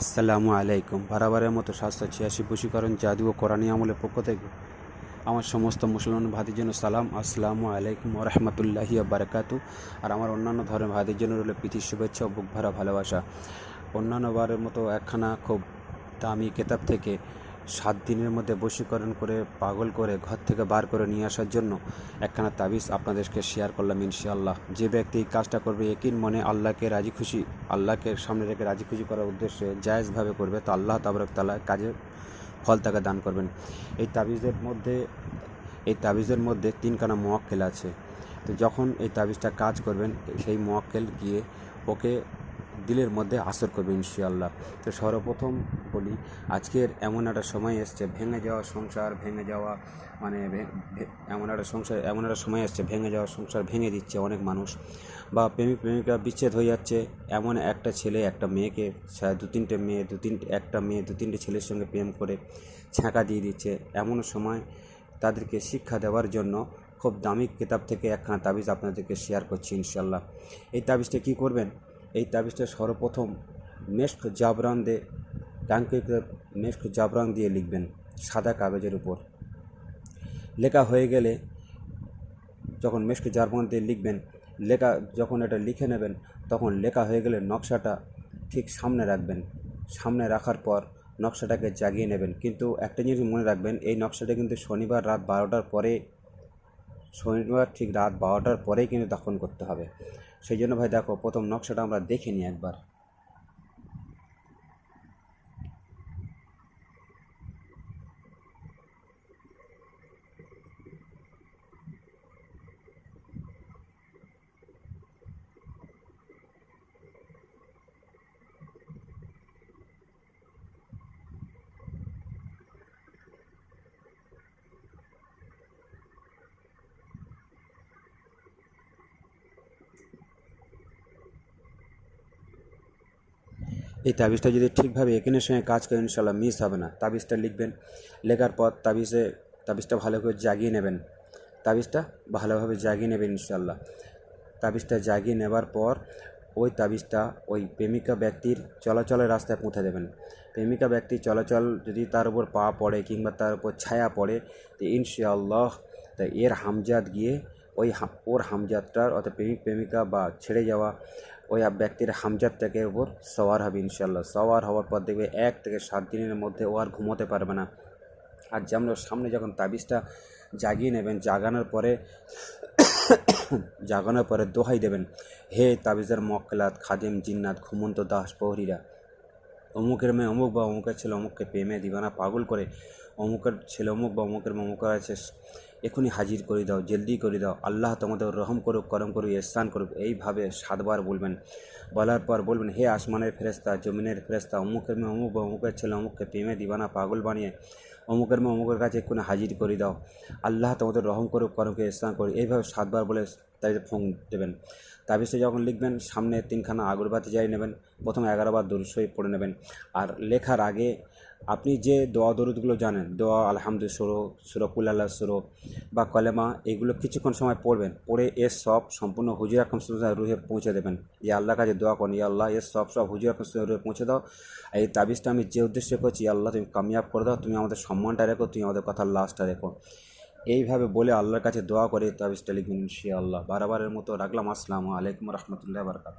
আসসালামু আলাইকুম। বারাবারের মতো সাতশো ছিয়াশি বশীকরণ জাদু ও কোরআনী আমলের পক্ষ থেকে আমার সমস্ত মুসলমান ভাইদের জন্য সালাম, আসসালামু আলাইকুম রহমতুল্লাহি বারাকাতু। আর আমার অন্যান্য ধর্মের ভাইদের জন্য রইল পৃথিবীর শুভেচ্ছা ও বুক ভরা ভালোবাসা। অন্যান্য বারের মতো একখানা খুব দামি কেতাব থেকে সাত দিনের মধ্যে বশীকরণ করে, পাগল করে, ঘর থেকে বার করে নিয়ে আসার জন্য একখানা তাবিজ আপনাদেরকে শেয়ার করলাম ইনশাআল্লাহ। যে ব্যক্তি এই কাজটা করবে, একিন মনে আল্লাহকে রাজি খুশি, আল্লাহকে সামনে রেখে রাজি খুশি করার উদ্দেশ্যে জায়েজভাবে করবে, তো আল্লাহ তাবরক তালা কাজের ফল তাকে দান করবেন। এই তাবিজের মধ্যে, এই তাবিজের মধ্যে তিনখানা মোয়াক্কেল আছে। তো যখন এই তাবিজটা কাজ করবেন, সেই মোয়াক্কেল গিয়ে ওকে দিলের মধ্যে আসর করবে ইনশাআল্লাহ। তো সর্বপ্রথম বলি, আজকের এমন একটা সময় এসছে, ভেঙে যাওয়া সংসার, ভেঙে যাওয়া মানে এমন একটা সংসার, এমন একটা সময় এসছে, ভেঙে যাওয়া সংসার ভেঙে দিচ্ছে অনেক মানুষ। বা প্রেমিক, প্রেমিকা বিচ্ছেদ হয়ে যাচ্ছে, এমন একটা ছেলে, একটা মেয়েকে দু তিনটে মেয়ে, দু তিনটে একটা মেয়ে, দু তিনটে ছেলের সঙ্গে প্রেম করে ছ্যাঁকা দিয়ে দিচ্ছে। এমন সময় তাদেরকে শিক্ষা দেওয়ার জন্য খুব দামি কিতাব থেকে একখানা তাবিজ আপনাদেরকে শেয়ার করছি ইনশাল্লাহ এই তাবিজটা কী করবেন? এই তাবিজটা সর্বপ্রথম মেস্ক জাবরান দিয়ে টাঙ্কিক মেস্ক জাবরান দিয়ে লিখবেন সাদা কাগজের উপর। লেখা হয়ে গেলে যখন মেস্ক জাবরান দিয়ে লিখবেন, লেখা যখন এটা লিখে নেবেন, তখন লেখা হয়ে গেলে নকশাটা ঠিক সামনে রাখবেন। সামনে রাখার পর নকশাটাকে জাগিয়ে নেবেন। কিন্তু একটা জিনিস মনে রাখবেন, এই নকশাটা কিন্তু শনিবার রাত বারোটার পরে শনিবার ঠিক রাত বারোটার পরেই কিন্তু দাফন করতে হবে। সেই জন্য ভাই দেখো, প্রথম নকশাটা আমরা দেখে নিই একবার। এই তাবিজটা যদি ঠিকভাবে একিনের সঙ্গে কাজ করে ইনশাল্লাহ মিস হবে না। তাবিজটা লিখবেন, লেখার পর তাবিজে, তাবিজটা ভালো করে জাগিয়ে নেবেন। তাবিজটা ভালোভাবে জাগিয়ে নেবেন ইনশাল্লাহ তাবিজটা জাগিয়ে নেবার পর ওই তাবিজটা ওই প্রেমিকা ব্যক্তির চলাচলের রাস্তায় পুঁতে দেবেন। প্রেমিকা ব্যক্তির চলাচল যদি তার উপর পা পড়ে কিংবা তার উপর ছায়া পড়ে, তো ইনশাআল্লাহ তা এর হামজাত গিয়ে ওই ওর হামজাতটার অর্থাৎ প্রেমিক, প্রেমিকা বা ছেড়ে যাওয়া ওই ব্যক্তির হামজাতটাকে উপর সওয়ার হবে ইনশাল্লাহ সওয়ার হওয়ার পর দেখবে এক থেকে সাত দিনের মধ্যে ও আর ঘুমোতে পারবে না। আর যেমন সামনে যখন তাবিজটা জাগিয়ে নেবেন, জাগানোর পরে জাগানোর পরে দোহাই দেবেন, হে তাবিজের মক্কেলাত, খাদিম, জিন্নাত, ঘুমন্ত দাস প্রহরীরা, অমুকের মেয়ে অমুক বা অমুকের ছেলে অমুককে প্রেমে দিবানা পাগল করে, অমুকের ছেলে অমুক বা অমুকের মেয়ে অমুক আছে এখনই হাজির করে দাও, জলদি করে দাও। আল্লাহ তোমাদের রহম করুক, করম করুক স্থান করুক। এইভাবে সাতবার বলবেন। বলার পর বলবেন, হে আসমানের ফেরেস্তা জমিনের ফেরেস্তা অমুকের মেয়ে, অমুক বা অমুকের ছেলে, অমুককে প্রেমে দিবানা, পাগল বানিয়ে অমুকের মেয়ে, অমুকের কাছে এক্ষুনি হাজির করে দাও। আল্লাহ তোমাদের রহম করুক, করমকে স্থান করুক। এইভাবে সাতবার বলে তাই ফোন দেবেন। তাবিজটা যখন লিখবেন, সামনে তিনখানা আগরবাতি যাই নেবেন, প্রথম এগারোবার দরুসই পড়ে নেবেন। আর লেখার আগে আপনি যে দোয়া দরুদগুলো জানেন, দোয়া আলহামদুল সুরো সুরকুল আল্লাহ সুরো বা কলেমা, এগুলো কিছুক্ষণ সময় পড়বেন। পড়ে এর সব সম্পূর্ণ হুজুর আকম রুহে পৌঁছে দেবেন। ইয়া আল্লাহ কাছে দোয়া করেন, ইয়া আল্লাহ এর সব সব হুজুর আকম রুহে পৌঁছে দাও। এই তাবিজটা আমি যে উদ্দেশ্যে করছি আল্লাহ, তুমি কামিয়াব করে দাও, তুমি আমাদের সম্মানটা রেখো, তুমি আমাদের কথার লাস্টটা রেখো। এইভাবে বলে আল্লাহর কাছে দোয়া করে তাবিজটা ইনশিয়া আল্লাহ। বারবারের মতো রাখলাম। আসসালামু আলাইকুম রহমতুল্লাহ বারকাত